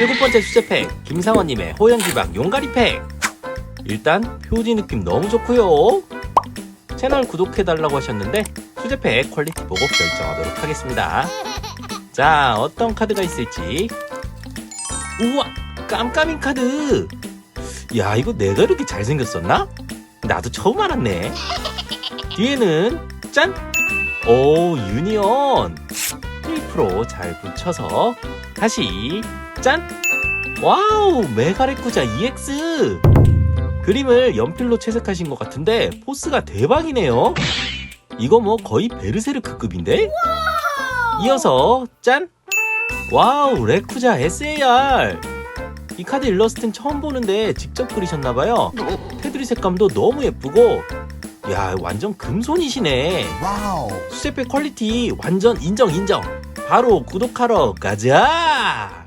일곱 번째 수제팩 김상원님의 호연지방 용가리팩. 일단 표지 느낌 너무 좋고요. 채널 구독해달라고 하셨는데 수제팩 퀄리티 보고 결정하도록 하겠습니다. 자 어떤 카드가 있을지. 우와 깜깜인 카드. 야 이거 내가 이렇게 잘생겼었나? 나도 처음 알았네. 뒤에는 짠! 오 유니온 테이프로 잘 붙여서 다시 짠! 와우 메가레쿠자 EX 그림을 연필로 채색하신 것 같은데 포스가 대박이네요 이거 뭐 거의 베르세르크급인데? 이어서 짠! 와우 레쿠자 SAR 이 카드 일러스트는 처음 보는데 직접 그리셨나봐요 테두리 색감도 너무 예쁘고 야 완전 금손이시네. 와우. 수제팩 퀄리티 완전 인정 인정. 바로 구독하러 가자